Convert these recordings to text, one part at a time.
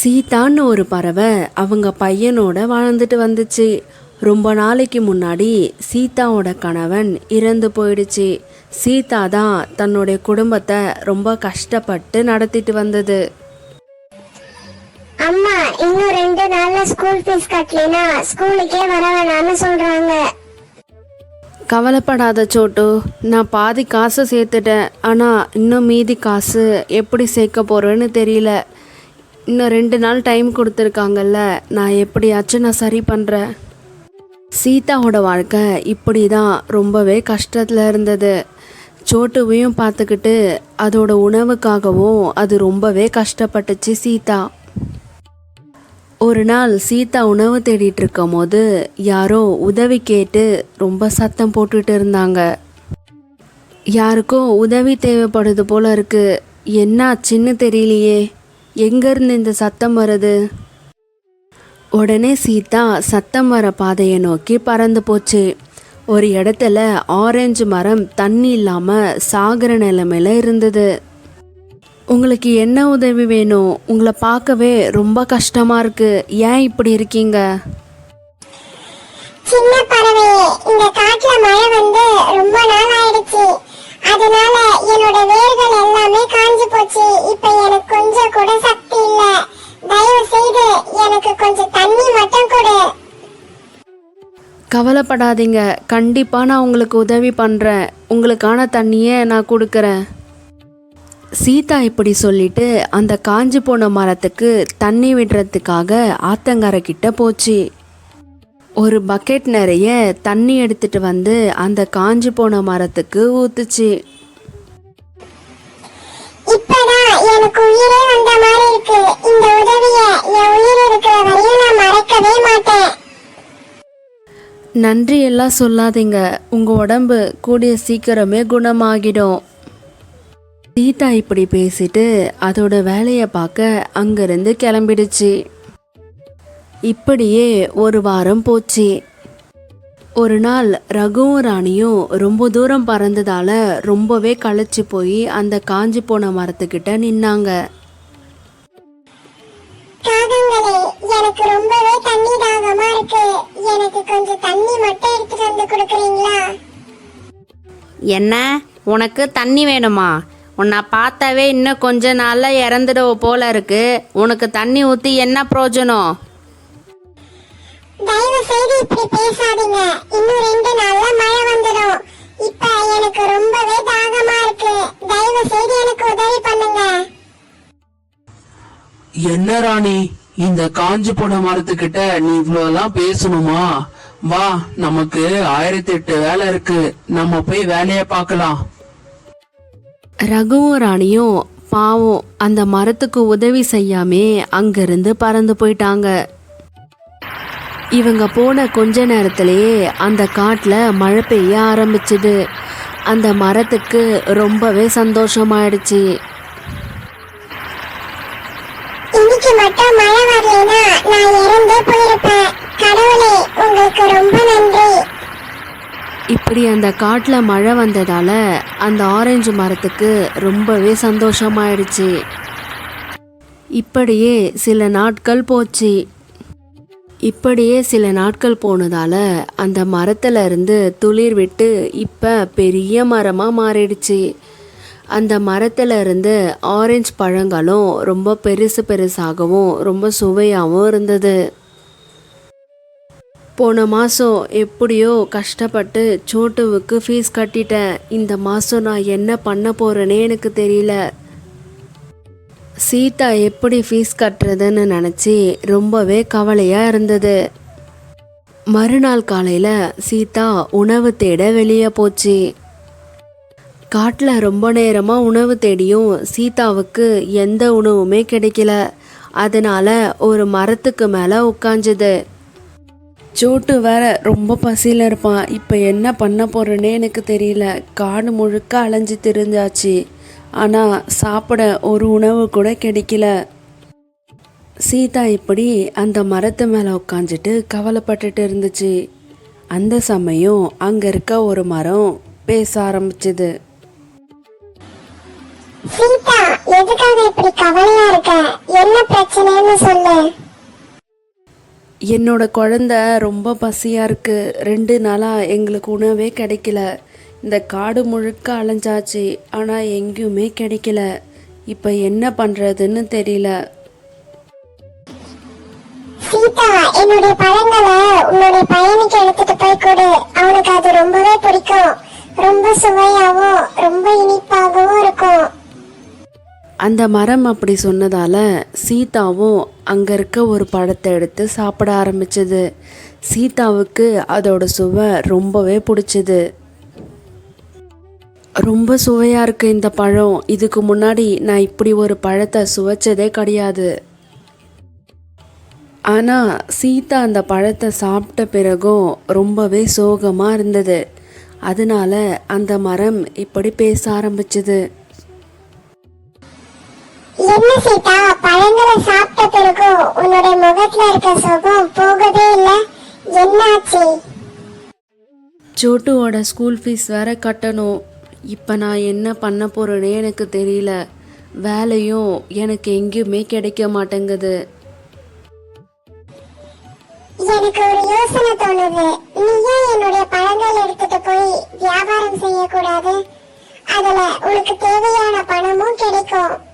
சீதான்னு ஒரு பறவை அவங்க பையனோட வாழ்ந்துட்டு வந்துச்சு. ரொம்ப நாளைக்கு முன்னாடி சீதாவோட கணவன் இறந்து போயிடுச்சு. சீதா தான் தன்னுடைய குடும்பத்தை ரொம்ப கஷ்டப்பட்டு நடத்திட்டு வந்தது. அம்மா இன்னும் ரெண்டு நாள்ல ஸ்கூல் ஃபீஸ் கட்டலைனா ஸ்கூலுக்கே வர வேணாம்னு சொல்றாங்க. கவலைப்படாத சோட்டு நான் பாதி காசு சேர்த்துட்டேன். ஆனால் இன்னும் மீதி காசு எப்படி சேர்க்க போகிறேன்னு தெரியல. இன்னும் ரெண்டு நாள் டைம் கொடுத்துருக்காங்கல்ல. நான் எப்படியாச்சும் நான் சரி பண்ணுறேன் சீதாவோட வாழ்க்கை இப்படி தான் ரொம்பவே கஷ்டத்தில் இருந்தது. சோட்டுவையும் பார்த்துக்கிட்டு அதோட உணவுக்காகவும் அது ரொம்பவே கஷ்டப்பட்டுச்சு சீதா. ஒரு நாள் சீதா உணவு தேடிட்டு இருக்கும் போது யாரோ உதவி கேட்டு ரொம்ப சத்தம் போட்டுட்டு இருந்தாங்க. யாருக்கோ உதவி தேவைப்படுது போல இருக்கு. என்னாச்சுன்னு தெரியலையே. எங்கேருந்து இந்த சத்தம் வருது உடனே சீதா சத்தம் வர பாதையை நோக்கி பறந்து போச்சு. ஒரு இடத்துல ஆரஞ்சு மரம் தண்ணி இல்லாமல் சாகிற நிலைமையில இருந்தது. உங்களுக்கு என்ன உதவி வேணும்? உங்களை பார்க்கவே ரொம்ப கஷ்டமாக இருக்கு. ஏன் இப்படி இருக்கீங்க? சின்ன பறவையே இந்த காட்டுல மழை வந்து ரொம்ப நாள் ஆயிடுச்சு அதனால என்னோட வேர்கள் எல்லாமே காஞ்சு போச்சு. இப்ப எனக்கு கொஞ்சம் கூட சக்தி இல்ல. தயவு செய்து எனக்கு கொஞ்சம் தண்ணி மட்டும் கொடு. கவலைப்படாதீங்க. கண்டிப்பாக நான் உங்களுக்கு உதவி பண்ணுறேன் உங்களுக்கான தண்ணியை நான் கொடுக்குறேன். சீதா இப்படி சொல்லிட்டு அந்த காஞ்சு போன மரத்துக்கு தண்ணி விடுறதுக்காக ஆத்தங்கரை கிட்ட போச்சு. ஒரு பக்கெட் நிறைய தண்ணி எடுத்துட்டு வந்து அந்த காஞ்சு போன மரத்துக்கு ஊத்துச்சு. நன்றி எல்லாம் சொல்லாதீங்க. உங்க உடம்பு கூடிய சீக்கிரமே குணமாகிடும். சீதா இப்படி பேசிட்டு அதோட வேலையை பார்க்க அங்கிருந்து கிளம்பிடுச்சு. இப்படியே ஒரு வாரம் போச்சு. ஒரு நாள் ரகுவும் ராணியும் ரொம்ப தூரம் பறந்ததால ரொம்பவே களைச்சு போய் அந்த காஞ்சு போன மரத்துக்கிட்ட நின்னாங்க. காகங்களே எனக்கு ரொம்பவே தண்ணி தாகமா இருக்கு. எனக்கு கொஞ்சம் தண்ணி மட்டும் எடுத்துட்டு வந்து கொடுக்குறீங்களா? என்ன? உனக்கு தண்ணி வேணுமா? உன்னை பார்த்தாவே இன்னும் கொஞ்ச நாளில் இறந்துடுவ போல இருக்கு. உனக்கு தண்ணி ஊற்றி என்ன பிரயோஜனம்? தயவு செய்து இப்படி பேசாதீங்க. இன்னும் ரெண்டு நாள்ல மழை வந்துடும். இப்ப எனக்கு ரொம்பவே தாகமா இருக்கு. தயவு செய்து எனக்கு உதவி பண்ணுங்க. என்ன ராணி இந்த காஞ்சு போன மரத்துக்கிட்ட நீ இவ்வளவுலாம் பேசணுமா? வா நமக்கு ஆயிரத்தி எட்டு வேலை இருக்கு. நம்ம போய் வேலைய பார்க்கலாம். ரகுவும் ராணியும் பாவம் அந்த மரத்துக்கு உதவி செய்யாமே அங்கிருந்து பறந்து போயிட்டாங்க. இவங்க போன கொஞ்ச நேரத்திலேயே அந்த காட்டுல மழை பெய்ய ஆரம்பிச்சுது. அந்த மரத்துக்கு ரொம்பவே சந்தோஷமாயிடுச்சு. இன்னைக்கு மட்டும் மழை வரலைன்னா நான் இறந்தே போயிருப்பேன். கடவுளே உங்களுக்கு ரொம்ப நன்றி. இப்படி அந்த காட்டுல மழை வந்ததால அந்த ஆரஞ்சு மரத்துக்கு ரொம்பவே சந்தோஷமாயிடுச்சு. இப்படியே சில நாட்கள் போச்சு. இப்படியே சில நாட்கள் போனதால அந்த மரத்துல இருந்து துளிர் விட்டு இப்ப பெரிய மரமா மாறிடுச்சு. அந்த மரத்துல இருந்து ஆரஞ்சு பழங்களும் ரொம்ப பெருசு பெருசாகவும் ரொம்ப சுவையாகவும் இருந்தது. போன மாதம் எப்படியோ கஷ்டப்பட்டு சோட்டுவுக்கு ஃபீஸ் கட்டிட்டேன். இந்த மாதம் நான் என்ன பண்ண போகிறேனே எனக்கு தெரியல. சீதா எப்படி ஃபீஸ் கட்டுறதுன்னு நினச்சி ரொம்பவே கவலையாக இருந்தது. மறுநாள் காலையில் சீதா உணவு தேட வெளியே போச்சு. காட்டில் ரொம்ப நேரமாக உணவு தேடியும் சீதாவுக்கு எந்த உணவுமே கிடைக்கல. அதனால் ஒரு மரத்துக்கு மேலே உட்காந்துது சோட்டு வேற ரொம்ப பசியில் இருப்பான். இப்போ என்ன பண்ண போறேனே எனக்கு தெரியல. காடு முழுக்க அலைஞ்சு திரிஞ்சாச்சு. ஆனால் சாப்பிட ஒரு உணவு கூட கிடைக்கல. சீதா இப்படி அந்த மரத்து மேலே உட்காந்துட்டு கவலைப்பட்டுட்டு இருந்துச்சு. அந்த சமயம் அங்கே இருக்க ஒரு மரம் பேச ஆரம்பிச்சுது. சீதா எதுக்காக இப்படி கவலையா இருக்க? என்ன பிரச்சனைன்னு சொல்லு. என்னோட குழந்த ரொம்ப பசியாக இருக்கு. ரெண்டு நாளாக எங்களுக்கு உணவே கிடைக்கல. இந்த காடு முழுக்க அலைஞ்சாச்சு. ஆனால் எங்கேயுமே கிடைக்கல. இப்போ என்ன பண்ணுறதுன்னு தெரியல. சீதா என்னுடைய பழங்களை உன்னுடைய பையனுக்கு எடுத்துட்டு போய் கொடு. அவனுக்கு அது ரொம்பவே பிடிக்கும். ரொம்ப சுவையாவும் ரொம்ப இனிப்பாகவும் இருக்கும். அந்த மரம் அப்படி சொன்னதால சீதாவும் அங்கே இருக்க ஒரு பழத்தை எடுத்து சாப்பிட ஆரம்பிச்சது. சீதாவுக்கு அதோட சுவை ரொம்பவே பிடிச்சது. ரொம்ப சுவையாக இருக்கு இந்த பழம். இதுக்கு முன்னாடி நான் இப்படி ஒரு பழத்தை சுவைச்சதே கிடையாது. ஆனால் சீதா அந்த பழத்தை சாப்பிட்ட பிறகும் ரொம்பவே சோகமாக இருந்தது. அதனால அந்த மரம் இப்படி பேச ஆரம்பிச்சது. என்ன சீதா பழங்களை சாப்பிட்ட பிறகு உன்னுடைய முகத்துல இருக்க சுகம் போகவே இல்ல. என்னாச்சு? சோட்டுவோட ஸ்கூல் ஃபீஸ் வேற கட்டணும். இப்போ நான் என்ன பண்ண போகிறேனே எனக்கு தெரியல. வேலையும் எனக்கு எங்கேயுமே கிடைக்க மாட்டேங்குது. எனக்கு ஒரு யோசனை தோணுது. நீ ஏன் என்னுடைய பழங்கள் எடுத்துட்டு போய் வியாபாரம் செய்யக்கூடாது? அதுல உனக்கு தேவையான பணமும் கிடைக்கும்.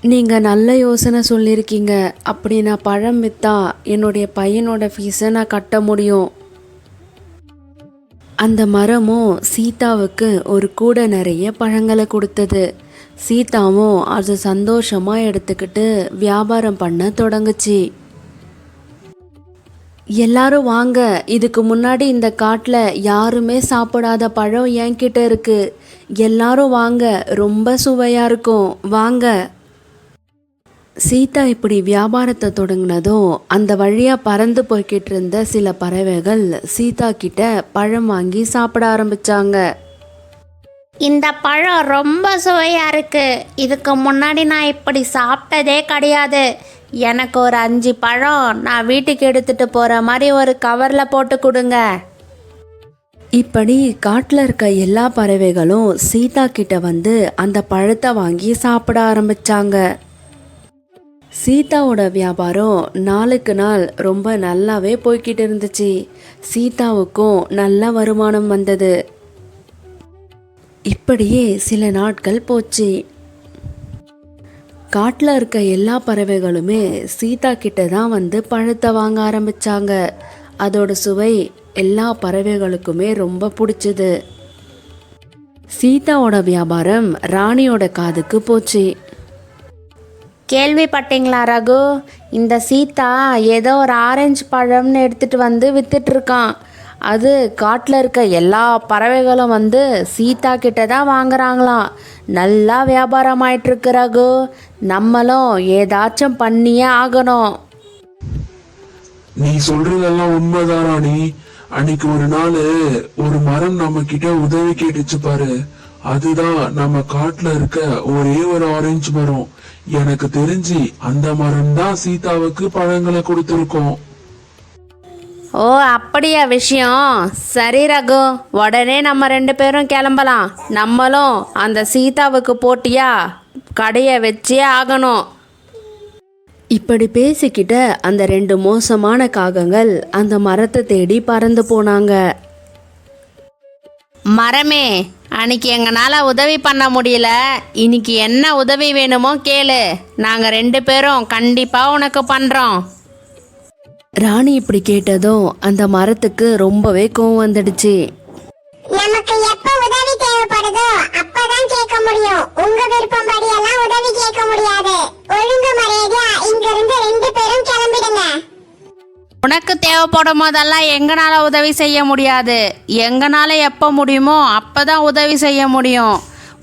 நீங்கள் நல்ல யோசனை சொல்லியிருக்கீங்க. அப்படி நான் பழம் விற்றா என்னுடைய பையனோட ஃபீஸை நான் கட்ட முடியும். அந்த மரமும் சீதாவுக்கு ஒரு கூட நிறைய பழங்களை கொடுத்தது. சீதாவும் அது சந்தோஷமாக எடுத்துக்கிட்டு வியாபாரம் பண்ண தொடங்குச்சு. எல்லாரும் வாங்க இதுக்கு முன்னாடி இந்த காட்டில் யாருமே சாப்பிடாத பழம் என்கிட்ட இருக்கு. எல்லாரும் வாங்க ரொம்ப சுவையாக இருக்கும். வாங்க. சீதா இப்படி வியாபாரத்தை தொடங்கினதும் அந்த வழியாக பறந்து போய்கிட்டு இருந்த சில பறவைகள் சீதா கிட்ட பழம் வாங்கி சாப்பிட ஆரம்பிச்சாங்க. இந்த பழம் ரொம்ப சுவையாக இருக்கு. இதுக்கு முன்னாடி நான் இப்படி சாப்பிட்டதே கிடையாது. எனக்கு ஒரு அஞ்சு பழம் நான் வீட்டுக்கு எடுத்துட்டு போகிற மாதிரி ஒரு கவரில் போட்டு கொடுங்க. இப்படி காட்டில் இருக்க எல்லா பறவைகளும் சீதா கிட்ட வந்து அந்த பழத்தை வாங்கி சாப்பிட ஆரம்பிச்சாங்க. சீதாவோட வியாபாரம் நாளுக்கு நாள் ரொம்ப நல்லாவே போய்கிட்டு இருந்துச்சு. சீதாவுக்கும் நல்ல வருமானம் வந்தது. இப்படியே சில நாட்கள் போச்சு. காட்டில் இருக்க எல்லா பறவைகளுமே சீதா கிட்ட தான் வந்து பழத்தை வாங்க ஆரம்பித்தாங்க அதோட சுவை எல்லா பறவைகளுக்குமே ரொம்ப பிடிச்சது. சீதாவோட வியாபாரம் ராணியோட காதுக்கு போச்சு. கேள்விப்பட்டீங்களா ரகு? இந்த சீதா ஏதோ ஒரு ஆரஞ்சு பழம்னு எடுத்துகிட்டு வந்து விற்றுட்ருக்கான் அது காட்டில் இருக்க எல்லா பறவைகளும் வந்து சீதா கிட்ட தான் வாங்குறாங்களாம். நல்லா வியாபாரம் ஆயிட்டுருக்கு ரகு. நம்மளும் ஏதாச்சும் பண்ணியே ஆகணும். நீ சொல்றதெல்லாம் உண்மைதான் ராணி. அன்னைக்கு ஒரு நாள் ஒரு மரம் நம்ம கிட்ட உதவி கேட்டுச்சு பாரு. அதுதான் நம்ம காட்டுல இருக்க ஒரே ஒரு ஆரஞ்சு மரம். எனக்கு தெரிஞ்சு அந்த மரம் தான் சீதாவுக்கு பழங்களை கொடுத்திருக்கோம். ஓ அப்படியா விஷயம். சரி ரகு. உடனே நம்ம ரெண்டு பேரும் கிளம்பலாம். நம்மளும் அந்த சீதாவுக்கு போட்டியா? கடையை வச்சே ஆகணும். இப்படி பேசிக்கிட்ட அந்த ரெண்டு மோசமான காகங்கள் அந்த மரத்தை தேடி பறந்து போனாங்க. மரமே அன்னைக்கு எங்களால் உதவி பண்ண முடியல. இன்னைக்கு என்ன உதவி வேணுமோ கேளு. நாங்கள் ரெண்டு பேரும் கண்டிப்பாக உனக்கு பண்ணுறோம் ராணி இப்படி கேட்டதும் அந்த மரத்துக்கு ரொம்பவே கோவம் வந்துடுச்சு. நமக்கு எப்ப உதவி தேவைப்படுதோ அப்பதான் கேட்க முடியும். உங்க விருப்பம்படி எல்லாம் உதவி கேட்க முடியாது. ஒழுங்கு மரியாதையா இங்க இருந்து ரெண்டு பேரும் கிளம்பிடுங்க. உனக்கு தேவைப்படும் போதெல்லாம் எங்களால் உதவி செய்ய முடியாது. எங்களால் எப்போ முடியுமோ அப்போ தான் உதவி செய்ய முடியும்.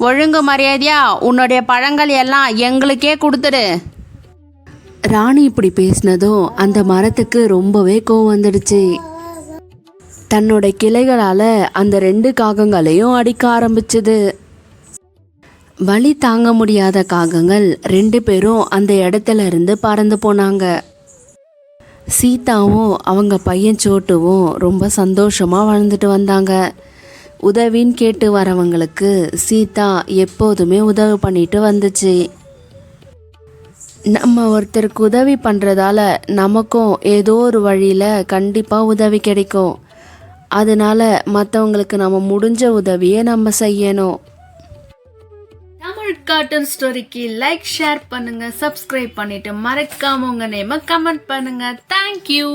ஒழுங்கு மரியாதையா உன்னுடைய பழங்கள் எல்லாம் எங்களுக்கே கொடுத்துடு. ராணி இப்படி பேசினதும் அந்த மரத்துக்கு ரொம்பவே கோவம் வந்துடுச்சு. தன்னோட கிளைகளால அந்த ரெண்டு காகங்களையும் அடிக்க ஆரம்பிச்சது. வலி தாங்க முடியாத காகங்கள் ரெண்டு பேரும் அந்த இடத்துல இருந்து பறந்து போனாங்க. சீதாவும் அவங்க பையன் சோட்டுவும் ரொம்ப சந்தோஷமாக வாழ்ந்துட்டு வந்தாங்க. உதவின்னு கேட்டு வரவங்களுக்கு சீதா எப்போதுமே உதவி பண்ணிட்டு வந்துச்சு. நம்ம ஒருத்தருக்கு உதவி பண்ணுறதால நமக்கும் ஏதோ ஒரு வழியில் கண்டிப்பாக உதவி கிடைக்கும். அதனால மற்றவங்களுக்கு நம்ம முடிஞ்ச உதவியை நம்ம செய்யணும். ஃபேவரட் கார்ட்டூன் ஸ்டோரிக்கு லைக் ஷேர் பண்ணுங்க சப்ஸ்கிரைப் பண்ணிட்டு மறக்காம உங்க நேம கமெண்ட் பண்ணுங்க. தேங்க்யூ